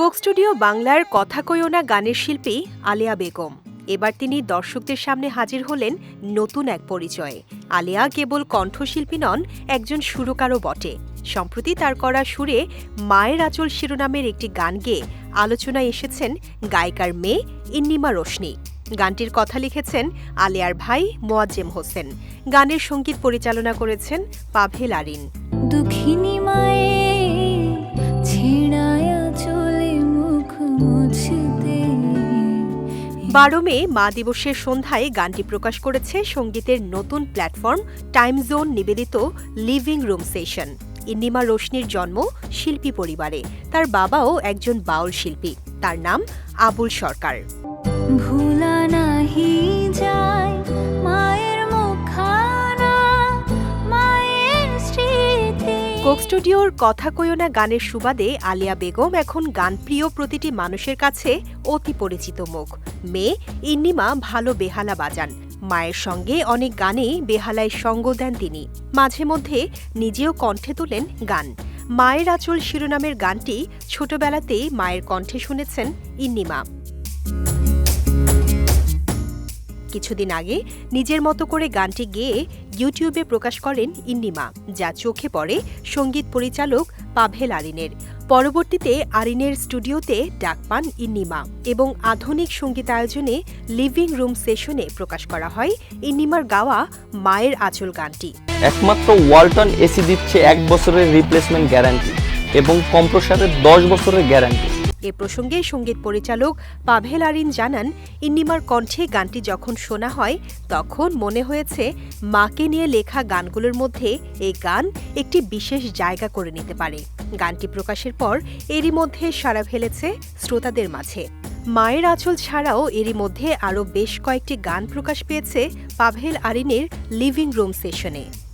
Coke studio বাংলার কথা কইও না গানের শিল্পী আলিয়া বেগম। এবার তিনি দর্শকদের সামনে হাজির হলেন নতুন এক পরিচয়ে। আলিয়া কেবল কণ্ঠশিল্পী নন, একজন সুরকারও বটে। সম্প্রতি তার করা সুরে মায়ের আঁচল শিরোনামের একটি গান গেয়ে আলোচনায় এসেছেন গায়িকার মেয়ে ইন্নিমা রোশনি। গানটির কথা লিখেছেন আলিয়ার ভাই মোয়াজ্জেম হোসেন। গানের সংগীত পরিচালনা করেছেন পাভেল আরিন। দুঃখিনী মায়ে বারো মে মা দিবসের সন্ধ্যায় গানটি প্রকাশ করেছে সঙ্গীতের নতুন প্ল্যাটফর্ম টাইম জোন নিবেদিত লিভিং রুম সেশন। ইন্নিমা রোশনির জন্ম শিল্পী পরিবারে। তার বাবাও একজন বাউল শিল্পী। তার নাম আবুল সরকার। ভুলা নাহি কোক স্টুডিওর কথা কইও না গানের সুবাদে আলিয়া বেগম এখন গানপ্রিয় প্রতিটি মানুষের কাছে অতি পরিচিত মুখ। মেয়ে ইন্নিমা ভালো বেহালা বাজান। মায়ের সঙ্গে অনেক গানে বেহালায় সঙ্গ দেন তিনি। মাঝে মধ্যে নিজেও কণ্ঠে তোলেন গান। মায়ের আচল শিরোনামের গানটি ছোটবেলাতেই মায়ের কণ্ঠে শুনেছেন ইন্নিমা। কিছুদিন আগে নিজের মতো করে গানটি গেয়ে ইউটিউবে প্রকাশ করেন ইন্নিমা, যা চোখে পড়ে সংগীত পরিচালক পাভেল আরিনের। পরবর্তীতে আরিনের স্টুডিওতে ডাক পান ইন্নিমা এবং আধুনিক সঙ্গীতায়োজনে লিভিং রুম সেশনে প্রকাশ করা হয় ইন্নিমার গাওয়া মায়ের আঁচল গানটি। একমাত্র ওয়ালটন এসি দিচ্ছে এক বছরের রিপ্লেসমেন্ট গ্যারান্টি এবং কম্প্রসারের দশ বছরের গ্যারান্টি এ প্রসঙ্গে সংগীত পরিচালক পাভেল আরিন জানান, ইন্নিমার কণ্ঠে গানটি যখন শোনা হয়, তখন মনে হয়েছে মাকে নিয়ে লেখা গানগুলোর মধ্যে এই গান একটি বিশেষ জায়গা করে নিতে পারে। গানটি প্রকাশের পর এরই মধ্যে সাড়া ফেলেছে শ্রোতাদের মাঝে। মায়ের আঁচল ছাড়াও এরই মধ্যে আরও বেশ কয়েকটি গান প্রকাশ পেয়েছে পাভেল আরিনের লিভিং রুম সেশনে।